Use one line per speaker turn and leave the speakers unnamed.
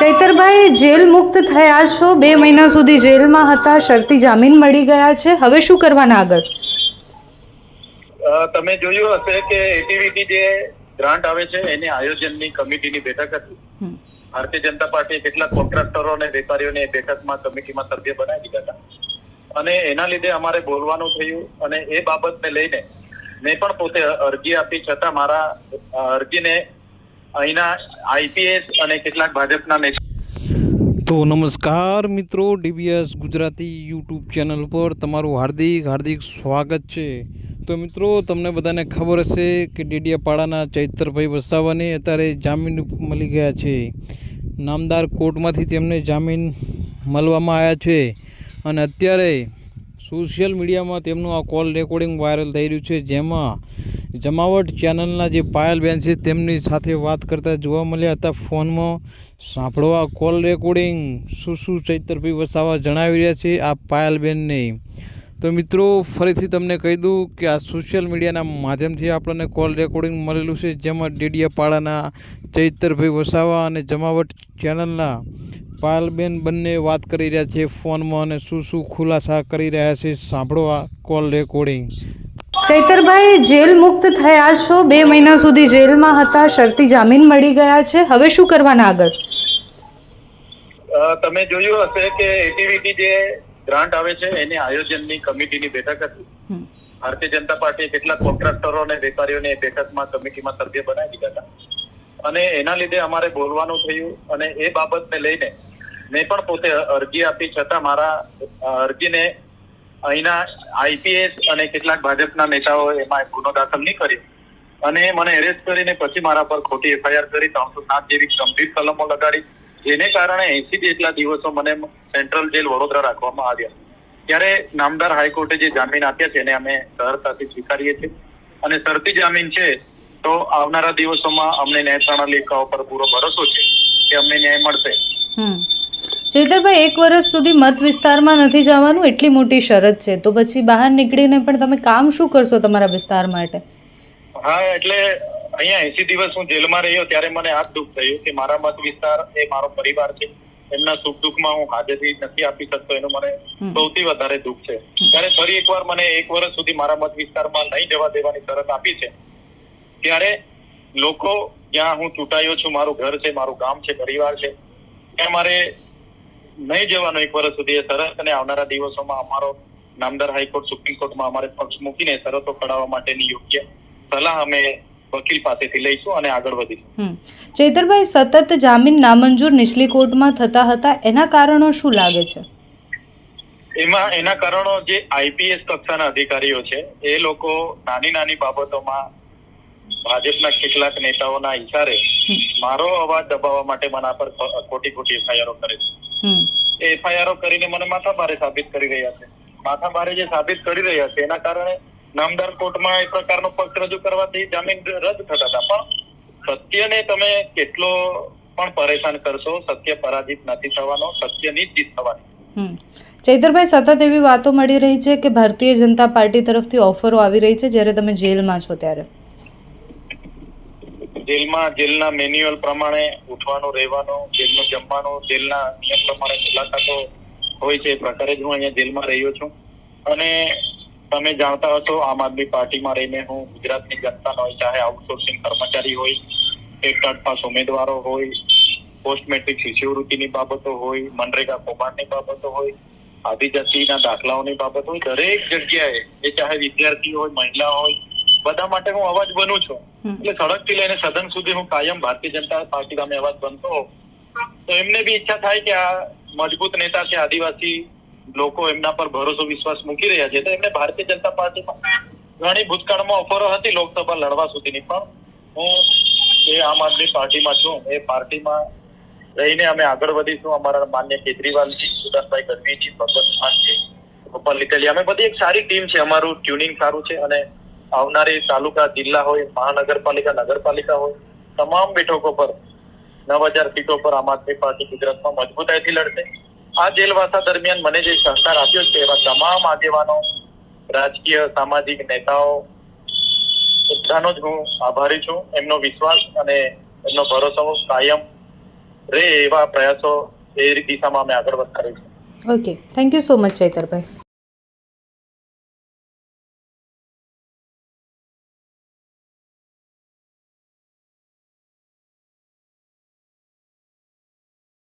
Chaitarbhai jail મુક્ત થયા છો. બે મહિના સુધી જેલમાં હતા શરતી જામીન મળી ગયા છે. હવે શું કરવાના આગળ?
તમે જોયું હશે કે એટીવીટી જે ગ્રાન્ટ આવે છે એની આયોજનની કમિટીની બેઠક હતી. ભારતીય જનતા પાર્ટીએ કેટલાક કોન્ટ્રાક્ટરો અને વેપારીઓને બેઠકમાં કમિટીમાં સભ્ય બનાવી દીધા હતા. અને એના લીધે અમારે બોલવાનું થયું અને એ બાબતને લઈને મેં પણ પોતે અરજી આપી. છતાં મારા અરજીને અહીંના આઈપીએસ અને કેટલાક ભાજપના નેતા
તો નમસ્કાર મિત્રો, ડીબીએસ ગુજરાતી યુટ્યુબ ચેનલ પર તમારું હાર્દિક હાર્દિક સ્વાગત છે. તો મિત્રો, તમને બધાને ખબર હશે કે ડેડિયાપાડાના ચૈતરભાઈ વસાવાને અત્યારે જામીન મળી ગયા છે. નામદાર કોર્ટમાંથી તેમને જામીન મળવામાં આવ્યા છે. અને અત્યારે સોશિયલ મીડિયામાં તેમનું આ કોલ રેકોર્ડિંગ વાયરલ થઈ રહ્યું છે, જેમાં જમાવટ ચેનલના જે પાયલબેન છે, તેમની સાથે વાત કરતા જોવા મળ્યા હતા. ફોનમાં સાંભળો આ કોલ રેકોર્ડિંગ શું શું ચૈતરભાઈ વસાવા જણાવી રહ્યા છે આ પાયલબેનને તો મિત્રો, ફરીથી તમને કહી દઉં કે આ સોશિયલ મીડિયાના માધ્યમથી આપણને કોલ રેકોર્ડિંગ મળેલું છે, જેમાં ડેડિયાપાડાના ચૈતરભાઈ વસાવા અને જમાવટ ચેનલના પાયલબેન બંને વાત કરી રહ્યા છે ફોનમાં અને શું શું ખુલાસા કરી રહ્યા છે. સાંભળો આ કોલ રેકોર્ડિંગ.
ચૈતરભાઈ જેલ મુક્ત થયા છો. બે મહિના સુધી જેલમાં હતા શરતી જામીન મળી ગયા છે. હવે શું કરવાના આગળ?
તમે જોયું હશે કે એટીવીટી જે ગ્રાન્ટ આવે છે એની આયોજનની કમિટીની બેઠક હતી. ભારતીય જનતા પાર્ટીએ કેટલાક કોન્ટ્રાક્ટરો અને વેપારીઓને બેઠકમાં કમિટીમાં સભ્ય બનાવી દીધા હતા. અને એના લીધે અમારે બોલવાનું થયું અને એ બાબતને લઈને મેં પણ પોતે અરજી આપી. છતાં મારા અરજીને અહીંના આઈપીએસ અને કેટલાક ભાજપના નેતાઓ એમાં ગુનો દાખલ નહીં કર્યો. અને મને એરેસ્ટ કરીને પછી મારા પર ખોટી એફઆઈઆર કરી, ત્રણસો સાત જેવી ગંભીર કલમો લગાડી, જેને કારણે એસી જેટલા દિવસો મને સેન્ટ્રલ જેલ વડોદરા રાખવામાં આવ્યા. ત્યારે નામદાર હાઈકોર્ટે જે જામીન આપ્યા છે એને અમે સરળતાથી સ્વીકારીએ છીએ. અને શરતી જામીન છે, તો આવનારા દિવસોમાં અમને ન્યાય પ્રણાલી ઉપર પૂરો ભરોસો છે કે અમને ન્યાય મળશે.
ચૈતરભાઈ એક વર્ષ સુધી મત વિસ્તારમાં નથી જવાનું એટલી મોટી શરત છે. તો પછી બહાર નીકળીને પણ તમે કામ શું કરશો તમારા વિસ્તાર માટે?
હા એટલે અહીંયા એસી દિવસ હું જેલમાં રહ્યો ત્યારે મને આ દુઃખ થયું કે મારા મત વિસ્તાર એ મારો પરિવાર છે. એમના સુખ દુઃખમાં હું હાજરી નથી આપી શકતો એનું મને સૌથી વધારે દુઃખ છે. ત્યારે ફરી એકવાર મને એક વર્ષ સુધી મારા મત વિસ્તારમાં નહીં જવા દેવાની શરત આપી છે. ત્યારે લોકો જ્યાં હું ચૂંટાયો છું મારું ઘર છે મારું ગામ છે પરિવાર છે ત્યાં મારે નહીં જવાનો એક વર્ષ સુધી એ શરત અને આવનારા દિવસોમાં અમારો નામદાર હાઈકોર્ટ સુપ્રીમ કોર્ટમાં અમારે પક્ષ મૂકીને શરતો કઢાવવા માટેની યોગ્ય સલાહ અમે વકીલ પાસેથી લઈશું અને આગળ વધીશું.
ચેતરભાઈ સતત જામીન નામંજૂર નીચલી કોર્ટમાં થતા હતા એના કારણો શું લાગે છે?
એમાં એના કારણો જે આઈપીએસ કક્ષાના અધિકારીઓ છે એ લોકો નાની નાની બાબતોમાં ભાજપના કેટલાક નેતાઓના
ઇશારે
મારો અવાજ દબાવવા માટે મના પર ખોટી ખોટી એફઆઈઆરો કરે છે. એફઆઈઆરો કરીને મને માથાભારે સાબિત કરી રહ્યા છે. માથાભારે જે સાબિત કરી રહ્યા છે એના કારણે નામદાર કોર્ટમાં એ પ્રકારનો પક્ષ રજૂ કરવાથી જામીન રદ થતા હતા. પણ સત્યને તમે કેટલો પણ પરેશાન કરશો સત્ય પરાજિત નથી થવાનો સત્યની જ જીત થવાની.
ચૈતરભાઈ સતત એવી વાતો મળી રહી છે કે ભારતીય જનતા પાર્ટી તરફથી ઓફરો આવી રહી છે જ્યારે તમે જેલમાં છો ત્યારે.
જેલમાં, જેલના મેન્યુઅલ પ્રમાણે ઉઠવાનું, રહેવાનું જેલનું જમવાનું, જેલના નિયમ પ્રમાણે મુલાકાતો હોય છે એ પ્રકારે જ હું અહીંયા જેલમાં રહ્યો છું. અને તમે જાણતા હશો, આમ આદમી પાર્ટીમાં રહીને હું ગુજરાતની જનતાનો હોય, ચાહે આઉટસોર્સિંગ કર્મચારી હોય એક થર્ડ પાસ ઉમેદવારો હોય પોસ્ટ મેટ્રિક શિષ્યવૃત્તિની બાબતો હોય, મનરેગા કૌભાંડની બાબતો હોય, આદિજાતિના દાખલાઓની બાબત હોય, દરેક જગ્યાએ, એ ચાહે વિદ્યાર્થી હોય મહિલા હોય બધા માટે હું અવાજ બનું છું. એટલે સડકથી લઈને સદન સુધી હું કાયમ ભારતીય જનતા પાર્ટી સામે અવાજ બનતો તો એમને બી ઈચ્છા થાય કે આ મજબૂત નેતા છે આદિવાસી લોકો એમના પર ભરોસો વિશ્વાસ મૂકી રહ્યા છે. તો એમને ભારતીય જનતા પાર્ટીમાં ઘણી ભૂતકાળમાં ઓફરો હતી લોકસભા લડવા સુધીની પણ હું એ આમ આદમી પાર્ટીમાં છું. એ પાર્ટીમાં રહીને અમે આગળ વધીશું. અમારા માન્ય કેજરીવાલજી સુદાનભાઈ ગઢવીજી ભગવત માનજી ગોપાલ ઇટાલિયા અમે બધી એક સારી ટીમ છે. અમારું ટ્યુનિંગ સારું છે અને આવનારી તાલુકા, જિલ્લા હોય, મહાનગરપાલિકા, નગરપાલિકા હોય, તમામ બેઠકો પર, નવ હજાર સીટો પર આમ આદમી પાર્ટી ગુજરાતમાં મજબૂતાઈથી લડશે. આ જેલવાસા દરમિયાન મને જે સહકાર આપ્યો છે, એવા તમામ આગેવાનો, રાજકીય, સામાજિક નેતાઓ, બધાનો જ હું આભારી છું. એમનો વિશ્વાસ અને એમનો ભરોસો કાયમ રે એવા પ્રયાસો એ દિશામાં અમે આગળ વધારીશું.
Okay thank you so much Chaitarbhai.